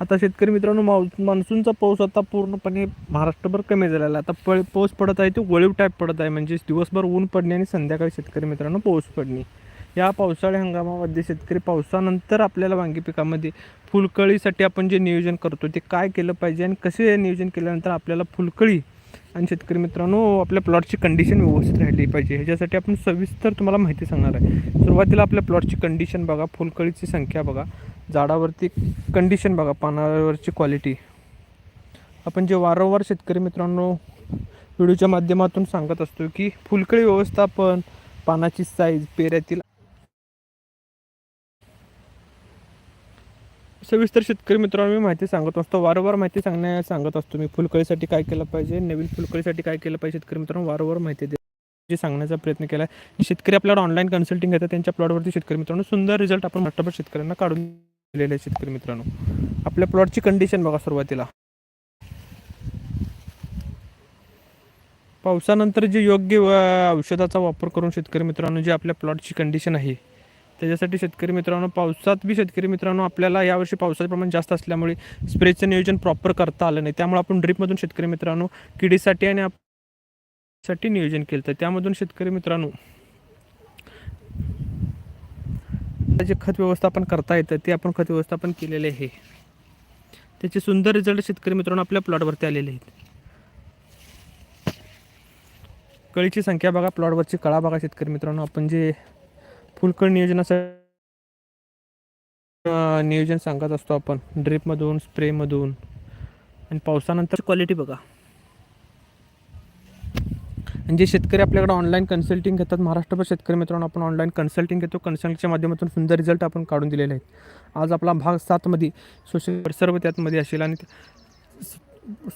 आता शेतकरी मित्रांनो माव मान्सूनचा पाऊस आता पूर्णपणे महाराष्ट्रभर कमी झालेला आहे. आता पळ पाऊस पडत आहे तो वळीव टाईप पडत आहे. म्हणजे दिवसभर ऊन पडणे आणि संध्याकाळी शेतकरी मित्रांनो पाऊस पडणे. या पावसाळी हंगामामध्ये शेतकरी पावसानंतर आपल्याला वांगी पिकामध्ये फुलकळीसाठी आपण जे नियोजन करतो ते काय केलं पाहिजे आणि कसे नियोजन केल्यानंतर आपल्याला फुलकळी आणि शेतकरी मित्रांनो आपल्या प्लॉटची कंडिशन व्यवस्थित राहिली पाहिजे. ह्याच्यासाठी आपण सविस्तर तुम्हाला माहिती सांगणार आहे. सुरुवातीला आपल्या प्लॉटची कंडिशन बघा फुलकळीची संख्या बघा. झाडावरती कंडिशन बघा पानावरची क्वालिटी आपण जे वारंवार शेतकरी मित्रांनो व्हिडिओच्या माध्यमातून सांगत असतो की फुलकळी व्यवस्थापन पानाची साईज पेऱ्यातील सविस्तर शेतकरी मित्रांनो मी माहिती सांगत असतो. वारंवार माहिती सांगण्या सांगत असतो मी. फुलकळीसाठी काय केलं पाहिजे? नवीन फुलकळीसाठी काय केलं पाहिजे शेतकरी मित्रांनो? वारंवार माहिती दे जे सांगण्याचा प्रयत्न केला आहे शेतकरी आपल्याला ऑनलाईन कन्सल्टिंग घेतात. त्यांच्या प्लॉटवरती शेतकरी मित्रांनो सुंदर रिझल्ट आपण महाराष्ट्रभर शेतकऱ्यांना काढून दिलेले शेतकरी मित्रांनो. आपल्या प्लॉटची कंडिशन बघा सुरुवातीला. पावसानंतर जे योग्य औषधाचा वापर करून शेतकरी मित्रांनो जे आपल्या प्लॉटची कंडिशन आहे त्याच्यासाठी शेतकरी मित्रांनो पावसात बी शेतकरी मित्रांनो आपल्याला यावर्षी पावसाचं प्रमाण जास्त असल्यामुळे स्प्रेचं नियोजन प्रॉपर करता आलं नाही. त्यामुळे आपण ड्रीपमधून शेतकरी मित्रांनो किडीसाठी आणि साठी नियोजन केलं तर त्यामधून शेतकरी मित्रांनो जे खत व्यवस्थापन करता येतं ते आपण खत व्यवस्थापन केलेले आहे. त्याचे सुंदर रिझल्ट शेतकरी मित्रांनो आपल्या प्लॉटवरती आलेले आहेत. कळीची संख्या बघा प्लॉटवरची कळा बघा शेतकरी मित्रांनो. आपण जे फुलकळ नियोजनाचं नियोजन सांगत असतो आपण. ड्रिपमधून स्प्रेमधून आणि पावसानंतर क्वालिटी बघा. आणि जे शेतकरी आपल्याकडे ऑनलाईन कन्सल्टिंग घेतात. महाराष्ट्रभर शेतकरी मित्रांनो आपण ऑनलाईन कन्सल्टिंग घेतो. कन्सल्टिंगच्या माध्यमातून सुंदर रिझल्ट आपण काढून दिलेले आहेत. आज आपला भाग सातमध्ये सोशल सर्व त्यातमध्ये असेल आणि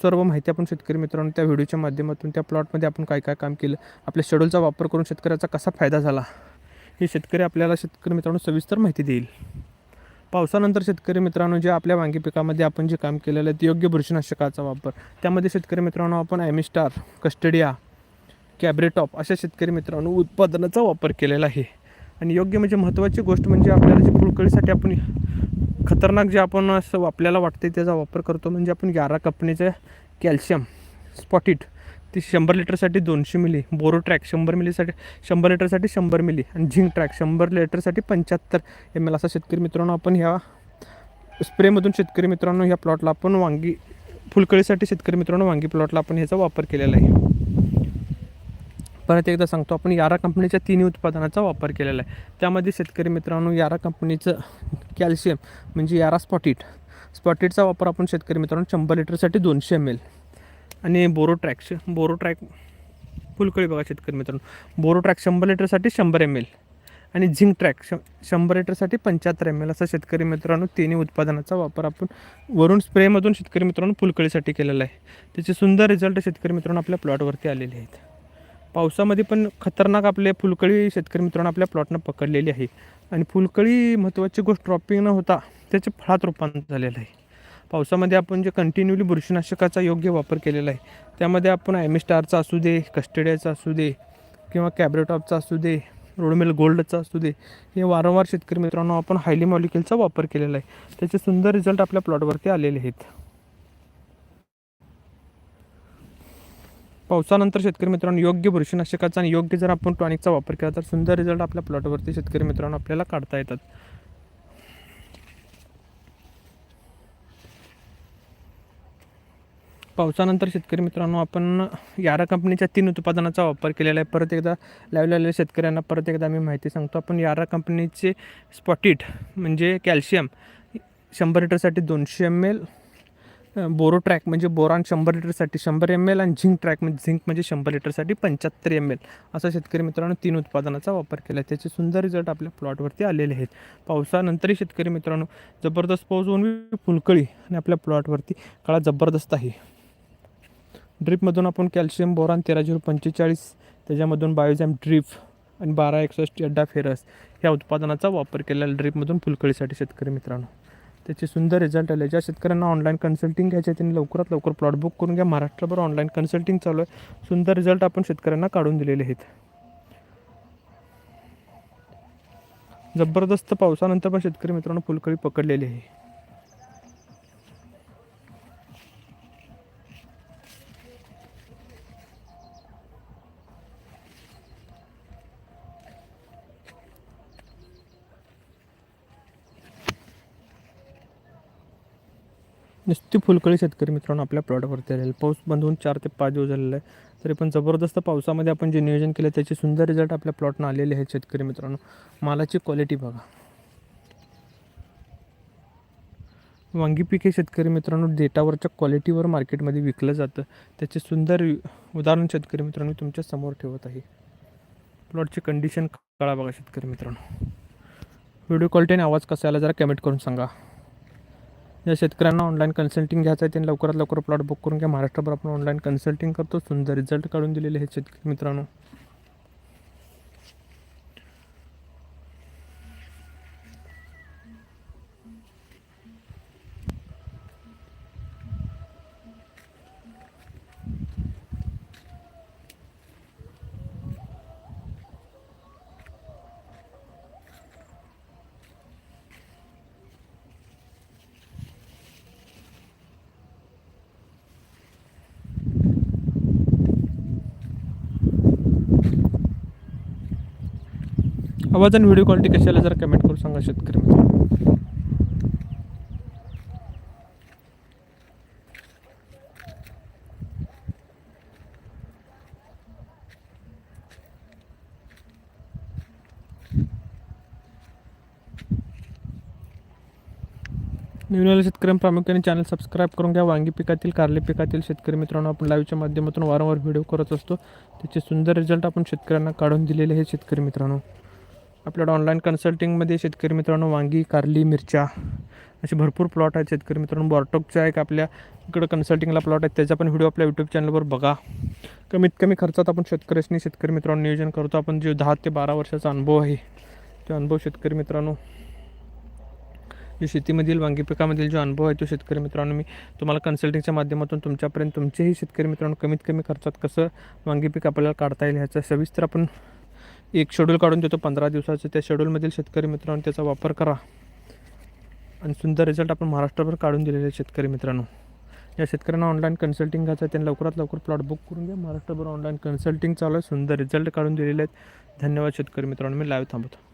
सर्व माहिती आपण शेतकरी मित्रांनो त्या व्हिडिओच्या माध्यमातून त्या प्लॉटमध्ये आपण काय काय काम केलं आपल्या शेड्यूलचा वापर करून शेतकऱ्याचा कसा फायदा झाला हे शेतकरी आपल्याला शेतकरी मित्रांनो सविस्तर माहिती देईल. पावसानंतर शेतकरी मित्रांनो जे आपल्या वांगी पिकामध्ये आपण जे काम केलेलं आहे ते योग्य बुरशीनाशकाचा वापर. त्यामध्ये शेतकरी मित्रांनो आपण ॲमिस्टार कस्टडिया कॅब्रेटॉप अशा शेतकरी मित्रांनो उत्पादनाचा वापर केलेला आहे. आणि योग्य म्हणजे महत्त्वाची गोष्ट म्हणजे आपल्याला जे फुलकळीसाठी आपण खतरनाक जे आपण असं आपल्याला वाटते त्याचा वापर करतो म्हणजे आपण ग्यारा कंपनीचं कॅल्शियम स्पॉटिट ती शंभर लिटरसाठी दोनशे मिली बोरो ट्रॅक शंभर मिलीसाठी शंभर लिटरसाठी शंभर मिली आणि झिंक ट्रॅक शंभर लिटरसाठी पंच्याहत्तर एम एल असा शेतकरी मित्रांनो आपण ह्या स्प्रेमधून शेतकरी मित्रांनो ह्या प्लॉटला आपण वांगी फुलकळीसाठी शेतकरी मित्रांनो वांगी प्लॉटला आपण ह्याचा वापर केलेला आहे. परत एकदा सांगतो आपण यारा कंपनीच्या तिन्ही उत्पादनाचा वापर केलेला आहे. त्यामध्ये शेतकरी मित्रांनो यारा कंपनीचं कॅल्शियम म्हणजे यारा स्पॉटिट. स्पॉटिटचा वापर आपण शेतकरी मित्रांनो शंभर लिटरसाठी दोनशे एम एल. आणि बोरोट्रॅक श बोरोट्रॅक फुलकळी बघा शेतकरी मित्रांनो. बोरोट्रॅक शंभर लिटरसाठी शंभर एम एल. आणि झिंक ट्रॅक श शंभर लिटरसाठी पंच्याहत्तर एम एल. असा शेतकरी मित्रांनो तिन्ही उत्पादनाचा वापर आपण वरून स्प्रेमधून शेतकरी मित्रांनो फुलकळीसाठी केलेला आहे. त्याचे सुंदर रिझल्ट शेतकरी मित्रांनो आपल्या प्लॉटवरती आलेले आहेत. पावसामध्ये पण खतरनाक आपले फुलकळी शेतकरी मित्रांनो आपल्या प्लॉटनं पकडलेली आहे. आणि फुलकळी महत्त्वाची गोष्ट ड्रॉपिंग न होता त्याचे फळात रूपांतर झालेलं आहे. पावसामध्ये आपण जे कंटिन्युअली बुरशीनाशकाचा योग्य वापर केलेला आहे त्यामध्ये आपण ॲमिस्टारचा असू दे कस्टडियाचा असू दे किंवा कॅब्रेटॉपचा असू दे रोडमेल गोल्डचा असू दे हे वारंवार शेतकरी मित्रांनो आपण हायली मॉलिक्युलचा वापर केलेला आहे. त्याचे सुंदर रिझल्ट आपल्या प्लॉटवरती आलेले आहेत. पावसानंतर शेतकरी मित्रांनो योग्य बुरशीनाशकाचा आणि योग्य जर आपण टॉनिकचा वापर केला तर सुंदर रिझल्ट आपल्या प्लॉटवरती शेतकरी मित्रांनो आपल्याला काढता येतात. पावसानंतर शेतकरी मित्रांनो आपण यारा कंपनीच्या तीन उत्पादनाचा वापर केलेला आहे. परत एकदा लावलेल्या शेतकऱ्यांना परत एकदा मी माहिती सांगतो. आपण यारा कंपनीचे स्पॉटिट म्हणजे कॅल्शियम शंभर लिटरसाठी दोनशे एम एल बोरो ट्रॅक म्हणजे बोरान शंभर लिटरसाठी शंभर एम एल आणि झिंक ट्रॅक म्हणजे झिंक म्हणजे शंभर लिटरसाठी पंच्याहत्तर एम एल असा शेतकरी मित्रांनो तीन उत्पादनाचा वापर केला आहे. त्याचे सुंदर रिझल्ट आपल्या प्लॉटवरती आलेले आहेत. पावसानंतरही शेतकरी मित्रांनो जबरदस्त पाऊस होऊन फुलकळी आणि आपल्या प्लॉटवरती काळा जबरदस्त आहे. ड्रीपमधून आपण कॅल्शियम बोरान तेरा झिरो पंचेचाळीस त्याच्यामधून बायोजॅम ड्रीप आणि बारा एकसष्ट अड्डा फेरस ह्या उत्पादनाचा वापर केलेला ड्रीपमधून फुलकळीसाठी शेतकरी मित्रांनो. त्याचे सुंदर रिझल्ट आले. ज्या शेतकऱ्यांना ऑनलाईन कन्सल्टिंग घ्यायचे आहे त्यांनी लवकरात लवकर प्लॉट बुक करून घ्या. महाराष्ट्रभर ऑनलाईन कन्सल्टिंग चालू आहे. सुंदर रिझल्ट आपण शेतकऱ्यांना काढून दिलेले आहेत. जबरदस्त पावसानंतर पण शेतकरी मित्रांनो फुलकळी पकडलेली आहे. नुसती फुलकळी शेतकरी मित्रांनो आपल्या प्लॉटवरती आलेले पाऊस बंद होऊन चार ते पाच दिवस झालेला आहे तरी पण जबरदस्त पावसामध्ये आपण जे नियोजन केलं त्याचे सुंदर रिझल्ट आपल्या प्लॉटनं आलेले आहेत शेतकरी मित्रांनो. मालाची क्वालिटी बघा. वांगी पीक हे शेतकरी मित्रांनो डेटावरच्या क्वालिटीवर मार्केटमध्ये विकलं जातं. त्याचे सुंदर उदाहरण शेतकरी मित्रांनो तुमच्यासमोर ठेवत आहे. प्लॉटची कंडिशन कळा बघा शेतकरी मित्रांनो. व्हिडिओ क्वालिटी आणि आवाज कसा आला जरा कमेंट करून सांगा. ज्या शेतकऱ्यांना ऑनलाईन कन्सल्टिंग घ्यायचं आहे त्यांनी लवकरात लवकर प्लॉट बुक करून घ्या. महाराष्ट्रभर आपण ऑनलाईन कन्सल्टिंग करतो. सुंदर रिझल्ट काढून दिलेले आहेत शेतकरी मित्रांनो. आवाज आणि व्हिडिओ क्वालिटी कशी आला जरा कमेंट करून सांगा शेतकरी मित्र नवीन आलेल्या शेतकऱ्यांना प्रामुख्याने चॅनल सबस्क्राईब करून घ्या. वांगी पिकातील कारले पिकातील शेतकरी मित्रांनो आपण लाईव्हच्या माध्यमातून वारंवार व्हिडिओ करत असतो. त्याचे सुंदर रिझल्ट आपण शेतकऱ्यांना काढून दिलेले हे शेतकरी मित्रांनो. आपल्याकडे ऑनलाईन कन्सल्टिंगमध्ये शेतकरी मित्रांनो वांगी कारली मिरच्या असे भरपूर प्लॉट आहेत. शेतकरी मित्रांनो बॉर्टॉकचा एक आपल्या इकडं कन्सल्टिंगला प्लॉट आहेत. त्याचा पण व्हिडिओ आपल्या यूट्यूब चॅनलवर बघा. कमीत कमी खर्चात आपण शेतकऱ्यांनी शेतकरी मित्रांनो नियोजन करतो. आपण जे दहा ते बारा वर्षाचा अनुभव आहे तो अनुभव शेतकरी मित्रांनो जो शेतीमधील वांगी पिकामधील जो अनुभव आहे तो शेतकरी मित्रांनो मी तुम्हाला कन्सल्टिंगच्या माध्यमातून तुमच्यापर्यंत तुमचेही शेतकरी मित्रांनो कमीत कमी खर्चात कसं वांगी पीक आपल्याला काढता येईल ह्याचा सविस्तर आपण एक शेड्यूल काढून देतो पंधरा दिवसाचं. त्या शेड्यूलमधील शेतकरी मित्रांनो त्याचा वापर करा. आणि सुंदर रिझल्ट आपण महाराष्ट्रभर काढून दिलेले आहेत शेतकरी मित्रांनो. या शेतकऱ्यांना ऑनलाईन कन्सल्टिंग घ्यायचं आहे त्यांनी लवकरात लवकर प्लॉट बुक करून घ्या. महाराष्ट्रभर ऑनलाईन कन्सल्टिंग चालू आहे सुंदर रिझल्ट काढून दिलेले आहेत. धन्यवाद शेतकरी मित्रांनो मी लाईव्ह थांबतो